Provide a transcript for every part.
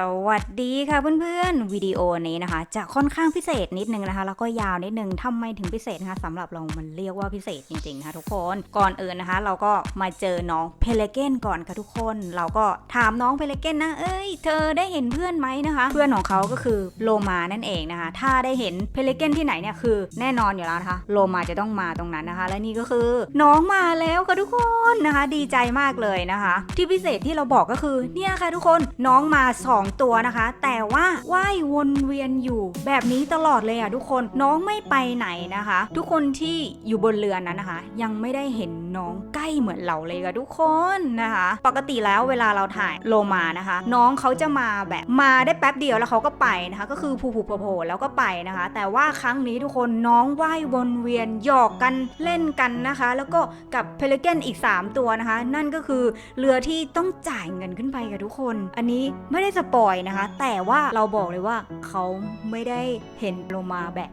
สวัสดีค่ะเพื่อนๆ วิดีโอนี้นะคะ จะค่อนข้างพิเศษนิดนึงนะคะ แล้วก็ยาวนิดนึงทำไมถึงพิเศษนะคะสำหรับเรามันเรียกว่าพิเศษจริงๆนะคะทุกคนก่อนอื่นนะคะ เราก็มาเจอน้องเพลเกนก่อนค่ะทุกคน เราก็ถามน้องเพลเกนนะเอ้ย เธอได้เห็นเพื่อนไหมนะคะ เพื่อนของเขาก็คือโลมานั่นเองนะคะ ถ้าได้เห็นเพลเกนที่ไหนเนี่ยคือ แน่นอนอยู่แล้วนะคะโลมาจะต้องมาตรงนั้นนะคะ และนี่ก็คือน้องมาแล้วค่ะทุกคนนะคะ ดีใจมากเลยนะคะ ที่พิเศษที่เราบอกก็คือเนี่ยค่ะทุกคนน้องมา2ตัวนะคะ แต่ว่าว่ายวนเวียนอยู่แบบนี้ตลอดเลยอะทุกคนน้องไม่ไปไหนนะคะ ทุกคนที่อยู่บนเรือนั้นนะคะ ยังไม่ได้เห็นน้องใกล้เหมือนเราเลยค่ะทุกคนนะคะ ปกติแล้วเวลาเราถ่ายโลมานะคะ น้องเขาจะมาแบบมาได้แป๊บเดียวแล้วเขาก็ไปนะคะ ก็คือผูๆโผล่แล้วก็ไปนะคะ แต่ว่าครั้งนี้ทุกคนน้องว่ายวนเวียนหยอกกันเล่นกันนะคะ แล้วก็กับเพลเกนอีก 3 ตัวนะคะ นั่นก็คือเรือที่ต้องจ่ายเงินขึ้นไปค่ะทุกคน อันนี้ไม่ได้สปอยนะคะ แต่ว่าเราบอกเลยว่าเขาไม่ได้เห็นโลมาแบบ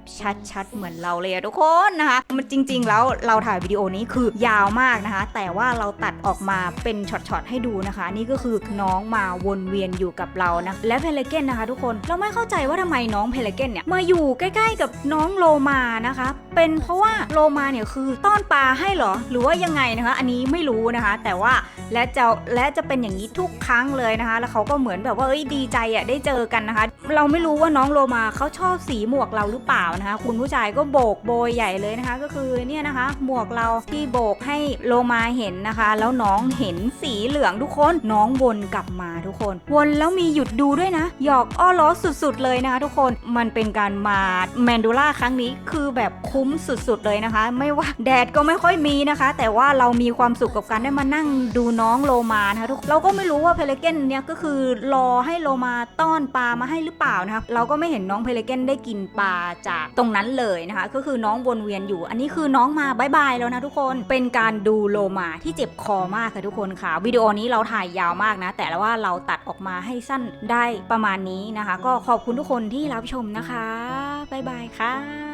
ชัดๆ เหมือนเราเลยอะทุกคนนะคะ มันจริง ๆ แล้วเราถ่ายวิดีโอนี้คือยาวมากนะคะ แต่ว่าเราตัดออกมาเป็นช็อตๆให้ดูนะคะ นี่ก็คือน้องมาวนเวียนอยู่กับเรานะและเพลเกนนะคะ ทุกคนเราไม่เข้าใจว่าทำไมน้องเพลเกนเนี่ยมาอยู่ใกล้ ๆ กับน้องโลมานะคะ เป็นเพราะว่าโลมาเนี่ยคือต้อนปลาให้เหรอ หรือว่ายังไงนะคะ อันนี้ไม่รู้นะคะ แต่ว่าและจะและจะเป็นอย่างนี้ทุกครั้งเลยนะคะ แล้วเขาก็เหมือนแบบว่าเอ้ยดีใจอะได้เจอกันนะคะ เราไม่รู้ว่าน้องโลมาเขาชอบสีหมวกเราหรือเปล่านะคะ คุณผู้ชายก็โบกโบยใหญ่เลยนะคะ ก็คือเนี่ยนะคะ หมวกเราที่โบกให้โลมาเห็นนะคะ แล้วน้องเห็นสีเหลืองทุกคนน้องวนกลับมาทุกคน วนแล้วมีหยุดดูด้วยนะ หยอกอ้อล้อสุดๆเลยนะคะ ทุกคนมันเป็นการมาแมนดูล่าครั้งนี้คือแบบคุ้มสุดๆเลยนะคะ ไม่ว่าแดดก็ไม่ค่อยมีนะคะ แต่ว่าเรามีความสุขกับการได้มานั่งดูน้องโลมานะคะทุกเราก็ไม่รู้ว่าเพลเกนเนี่ยก็คือรอให้โลมาต้อนปลามาให้หรือเปล่านะคะเราก็ไม่เห็นน้องเพลเกนได้กินปลาจากตรงนั้นเลยนะคะ ก็คือน้องวนเวียนอยู่ อันนี้คือน้องมาบายบายแล้วนะทุกคนเป็นการดูโลมาที่เจ็บคอมากค่ะทุกคนค่ะ วิดีโอนี้เราถ่ายยาวมากนะ แต่ว่าเราตัดออกมาให้สั้นได้ประมาณนี้นะคะ ก็ขอบคุณทุกคนที่รับชมนะคะบายบายค่ะ